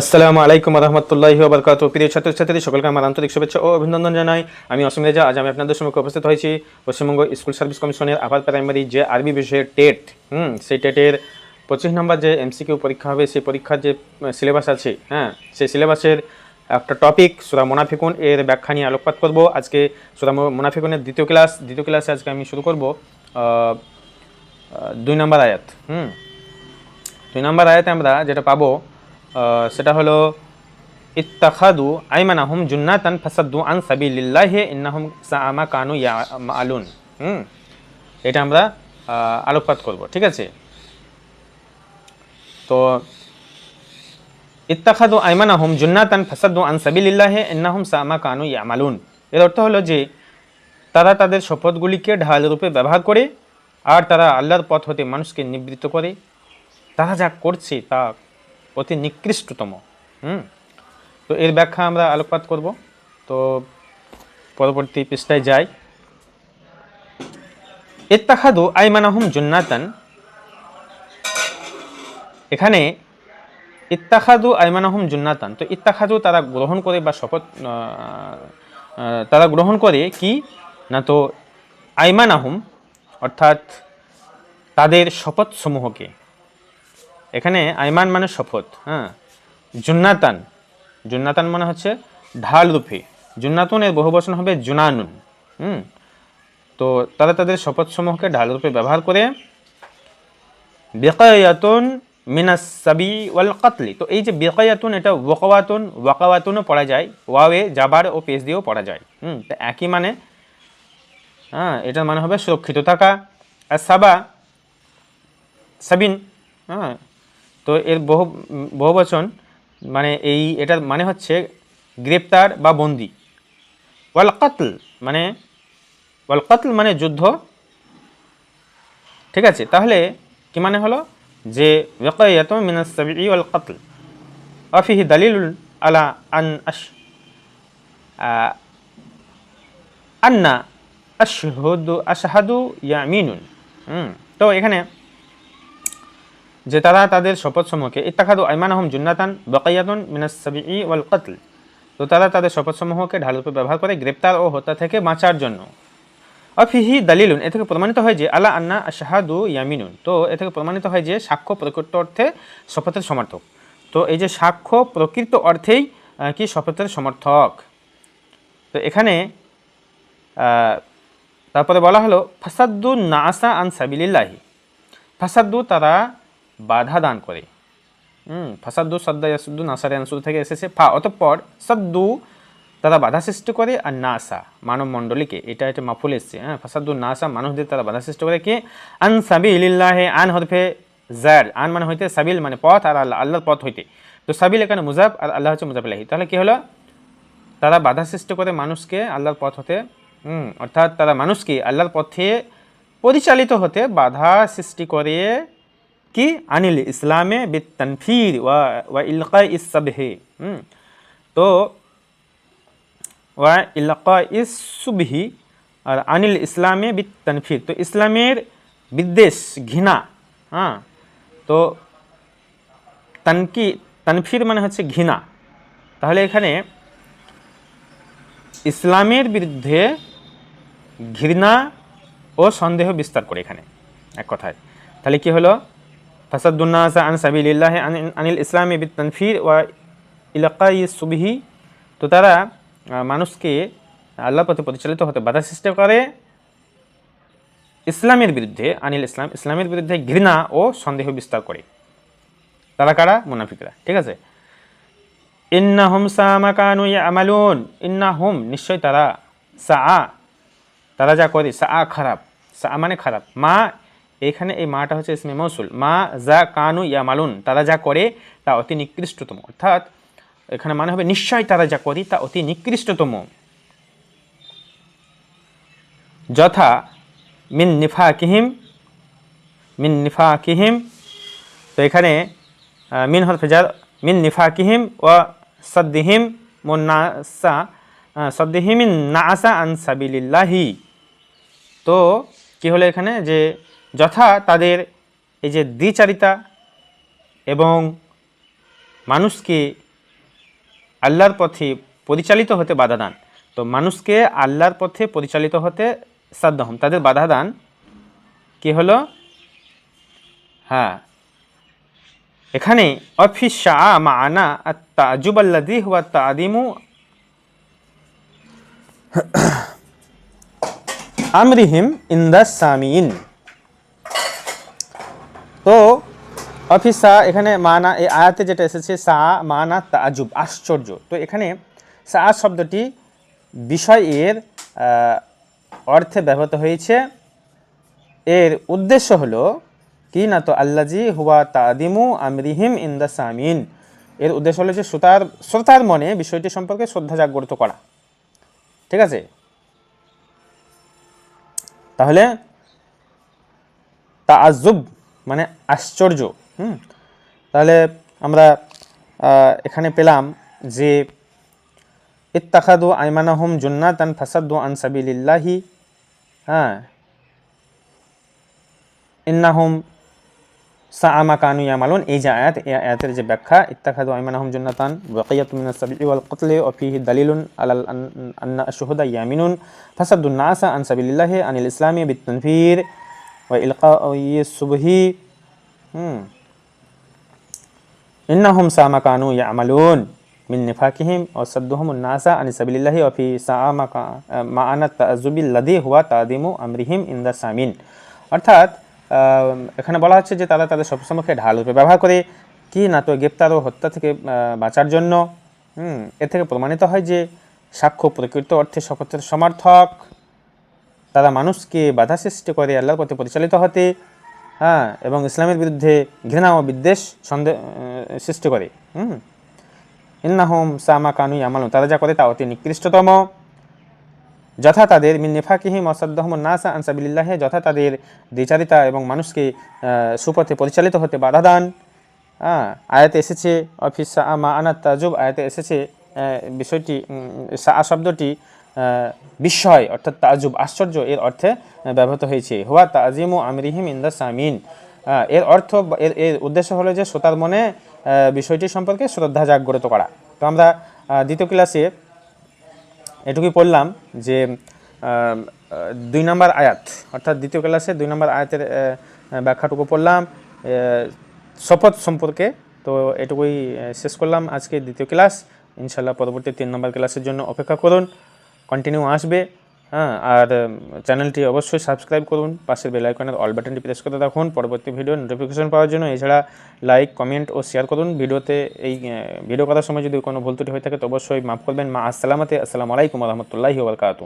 আসসালামু আলাইকুম রহমতুল্লাহি বরকাত প্রিয় ছাত্রছাত্রী, সকলকে আমার আন্তরিক শুভেচ্ছা ও অভিনন্দন জানাই। আমি অসীম রেজা, আজ আমি আপনাদের সম্মুখে উপস্থিত হয়েছি পশ্চিমবঙ্গ স্কুল সার্ভিস কমিশনের আপার প্রাইমারি যে আরবি বিষয়ের টেট, হুম, সেই টেটের পঁচিশ নম্বর যে এমসিকিউ পরীক্ষা হবে, সেই পরীক্ষার যে সিলেবাস আছে হ্যাঁ সেই সিলেবাসের একটা টপিক, সুরা মোনাফিকুন, এর ব্যাখ্যা নিয়ে আলোকপাত করব। আজকে সুরা মোনাফিকুনের দ্বিতীয় ক্লাস, দ্বিতীয় ক্লাসে আজকে আমি শুরু করব দুই নম্বর আয়াত, হুম। দুই নম্বর আয়াতে আমরা যেটা পাবো সেটা হলো, ইত্তাখাদু আইমানাহুম জুন্নাতান ফাসাদ্দু আন সাবিলিল্লাহি ইন্নাহুম সাআমা কানু ইয়ামালুন। হুম? এটা আমরা আলোকপাত করব, ঠিক আছে? তো, ইত্তাখাদু আইমানাহুম জুন্নাতান ফাসাদ্দু আন সাবিলিল্লাহি ইন্নাহুম সাআমা কানু ইয়া ইয়ামালুন। এর অর্থ হলো যে, তারা তাদের শপথগুলিকে ঢাল রূপে ব্যবহার করে, আর তারা আল্লাহর পথ হতে মানুষকে নিবৃত্ত করে। তারা যা করছে তা অতি নিকৃষ্টতম, হুম? তো এর ব্যাখ্যা আমরা আলোকপাত করব। তো পরবর্তী পৃষ্ঠায় যাই। ইত্তাখাদু আইমানাহুম জুন্নাতান। এখানে ইত্তাখাদু আইমানাহুম জুন্নাতান। তো ইত্তাখাদু তারা গ্রহণ করে বা শপথ তারা গ্রহণ করে কি? না তো আইমান আইমানাহুম, অর্থাৎ তাদের শপথ সমূহকে এখানে আইমান মানে শপথ হ্যাঁ। জুন্নাতান জুন্নাতান মানে হচ্ছে ঢাল রূপে জুন্নাতুনের বহু বচন হবে জুনানুন, হুম। তো তারা তাদের শপথ সমূহকে ঢাল রূপে ব্যবহার করে বেকায়াতুন মিনাস সাবি ওয়াল কাতলি তো এই যে বেকায়াতুন, এটা ওয়াকাওয়াতুন, ওয়াকাওয়াতুনও পড়া যায়, ওয়াওয়ে, জাবার ও পেজ দিয়েও পড়া যায়, হুম। তো একই মানে হ্যাঁ এটার মানে হবে সুরক্ষিত থাকা। আর সাবা, সাবিন হ্যাঁ তো এর বহু বহুবচন মানে এই, এটার মানে হচ্ছে গ্রেপ্তার বা বন্দি। ওয়াল কাতল মানে ওয়াল কাতল মানে যুদ্ধ। ঠিক আছে, তাহলে কি মানে হলো? যে ওয়াকায়াত মিনাস সাবিই ওয়াল কাতল। অফিহি দালিল আলা আন আশ আন্না আশহাদু আশহাদু ইয়ামিনুন। তো এখানে যে তারা তাদের শপথ সমূহকে ইত্তাখাদু আইমানহম জুন্নাতান বকাইয়াতুন মিনাস সাবিই ওয়াল কতল। তো তারা তাদের শপথ সমূহকে ঢালরূপে ব্যবহার করে গ্রেপ্তার ও হত্যা থেকে বাঁচার জন্য। অফিহি দালিলুন, এ থেকে প্রমাণিত হয় যে আল্লাহ আন্না শাহাদু ইয়ামিনুন। তো এ থেকে প্রমাণিত হয় যে সাক্ষ্য প্রকৃত অর্থে শপথের সমর্থক। তো এই যে সাক্ষ্য প্রকৃত অর্থেই কি শপথের সমর্থক? তো এখানে তারপরে বলা হলো ফাসাদ্দু না নাসা আন সাবিলিল্লাহি। ফাসাদ্দু তারা বাধা দান করে। হুম ফাসাদ্দু সদ্দা ইয়াসুদ্দু নাসারে আনসুদ থেকে এসেছে। ফা, অতঃপর সদ্দু তারা বাধা সৃষ্টি করে আর নাসা মানব মণ্ডলীকে এটা একটা মাফুল এসছে হ্যাঁ ফাসাদ্দু নাসা মানুষদের তারা বাধা সৃষ্টি করে কি? আন সাবিলিল্লাহে, আন হরফে জার, আন মানে হইতে সাবিল মানে পথ আর আল্লাহ, আল্লাহর পথ হইতে। তো সাবিল এখানে মুজাব আর আল্লাহ হচ্ছে মুজাবিল্লাহি তাহলে কি হলো? তারা বাধা সৃষ্টি করে মানুষকে আল্লাহর পথ হতে অর্থাৎ তারা মানুষকে আল্লাহর পথে পরিচালিত হতে বাধা সৃষ্টি করে কি আনিল ইসলামে বিত তানফির ওয়া ওয়া ইলকা ইসবহে হুম তো ওয়া ইলকা ইসুবহি আর আনিল ইসলামে বিত তানফির তো ইসলামের বিদ্বেষ ঘৃণা. হ্যাঁ তো তানকি তানফির মানে হচ্ছে ঘৃণা. তাহলে এখানে ইসলামের বিরুদ্ধে ঘৃণা ও সন্দেহ বিস্তার করে এখানে, এক কথায়। তাহলে কি হলো? ফাসাদুন্নাসা আন সাবিলিল্লাহ আনিল ইসলামী বিত তানফির ওয়া ইলাকাই সুবিহি। তো তারা মানুষকে আল্লাহ পথে পরিচালিত হতে বাধা সৃষ্টি করে। ইসলামের বিরুদ্ধে, আনিল ইসলাম, ইসলামের বিরুদ্ধে ঘৃণা ও সন্দেহ বিস্তার করে। তারা কারা? মুনাফিকরা। ঠিক আছে? ইন্না হুম সামাকানু আমালুন ইন্না হুম নিশ্চয় তারা সা তারা যা করে সা খারাপ। সা মানে খারাপ। মা এখানে এই মাটা হচ্ছে ইসমে মৌসুল। মা যা কানু ইয়ামালুন তারা যা করে তা অতি নিকৃষ্টতম। অর্থাৎ এখানে মানে হবে নিশ্চয় তারা যা করি তা অতি নিকৃষ্টতম। যথা মিন নিফা কিহিম মিন নিফা কিহিম তো এখানে মিন হল ফেজার মিন নিফা কিহিম ও সদ্দিহিম মুন্নাসা আহ, সদ্দিহিম নাসা আন সাবিলিল্লাহি। তো কি হলো এখানে? যে যথা তাদের এই যে দ্বিচারিতা এবং মানুষকে আল্লাহর পথে পরিচালিত হতে বাধা দান। তো মানুষকে আল্লাহর পথে পরিচালিত হতে সাদ্দাহম তাদের বাধা দান কি হলো? হ্যাঁ। এখানে, অফিস শাহ মানা তাজুব আল্লাদি হুয়া তাদিমু আমরিহিম ইন্দা সামিন তো অফিসা এখানে মানা, এই আয়াতে যেটা এসেছে, সা, মানা তাজুব আশ্চর্য। তো এখানে সা শব্দটি বিষয় এর অর্থে ব্যবহৃত হয়েছে। এর উদ্দেশ্য হলো কি না তো আল্লাজি হুয়া তাদিমু আমরিহিম ইন দ্য সামিন। এর উদ্দেশ্য হলো যে শ্রোতার শ্রোতার মনে বিষয়টি সম্পর্কে শ্রদ্ধা জাগ্রত করা। ঠিক আছে? তাহলে, তাআজুব মানে আশ্চর্য, হুম? তাহলে আমরা এখানে পেলাম যে ইত্তাখাদু আইমানাহুম জুন্নাতান ফাসাদু আন সাবিলিল্লাহি হ্যাঁ? ইন্নাহুম সাআমা কানু ইয়ামালুন, এই যে আয়াত, এই আয়াতের যে ব্যাখ্যা ইত্তাখাদু আইমানাহুম জুন্নাতান ওয়াকিয়াতু মিনাস সাবিই ওয়াল কতলি ওয়া ফীহি দালিলুন আলাল আন- আন্না আশ-শুহাদা ইয়ামিনুন ফাসাদু নাসা আন আনিল ইসলামি বিত-তানফির ও ইয়ে সুবহি হুম ইন্নাহুম সামা কানু ইয়া আমালুন মিন নিফাকিহিম ও সদ্দুহম উন্নাসা আনি সাবিল্লাহি ওফি সাআমা মাআনা তাজুবিল লাদি হুয়া তাদিমু আমরিহিম ইন দা সামিন অর্থাৎ এখানে বলা হচ্ছে যে তারা তাদের সবসমুখে ঢাল রূপে ব্যবহার করে কি না তো গ্রেপ্তার ও হত্যা থেকে বাঁচার জন্য। এ থেকে প্রমাণিত হয় যে সাক্ষ্য প্রকৃত অর্থে সকথের সমর্থক। তারা মানুষকে বাধা সৃষ্টি করে আল্লাহর পথে পরিচালিত হতে হ্যাঁ এবং ইসলামের বিরুদ্ধে ঘৃণা ও বিদ্বেষ সন্দেহ সৃষ্টি করে। হুম। ইন্নাহম সামা কানু আমালু তারা যা করে তা অতি নিকৃষ্টতম। যথা তাদের মিন নেফাকিহিম অসাদ্দহম নাসা আনসাবিল্লাহে যথা তাদের দ্বিচারিতা এবং মানুষকে সুপথে পরিচালিত হতে বাধা দান। হ্যাঁ আয়াতে এসেছে, অফিস মা আনাত তাজুব, আয়াতে এসেছে বিষয়টি সা শব্দটি বিস্ময়, অর্থাৎ তাজুব, আশ্চর্য এর অর্থে ব্যবহৃত হয়েছে। হুয়া তাজিম ও আমরিহিম ইন্দা সামিন। এর অর্থ, এর এর উদ্দেশ্য হলো যে শ্রোতার মনে বিষয়টি সম্পর্কে শ্রদ্ধা জাগ্রত করা। তো আমরা দ্বিতীয় ক্লাসে এটুকুই পড়লাম যে দুই নম্বর আয়াত, অর্থাৎ দ্বিতীয় ক্লাসে দুই নম্বর আয়াতের ব্যাখ্যাটুকু পড়লাম। শপথ সম্পর্কে তো এটুকুই শেষ করলাম আজকে দ্বিতীয় ক্লাস। ইনশাল্লাহ পরবর্তী তিন নম্বর ক্লাসের জন্য অপেক্ষা করুন। কন্টিনিউ আসবে হ্যাঁ আর চ্যানেলটি অবশ্যই সাবস্ক্রাইব করুন, পাশের বেল আইকনের অল বাটনটি প্রেস করে রাখুন, পরবর্তী ভিডিও নোটিফিকেশন পাওয়ার জন্য। এছাড়া লাইক কমেন্ট ও শেয়ার করুন। ভিডিওতে এই ভিডিও করার সময় যদি কোনো ভুল ত্রুটি হয়ে থাকে, তো অবশ্যই মাফ করবেন। মা, আসসালামাতে, আসসালামু আলাইকুম রহমতুল্লাহি ওবরকাতু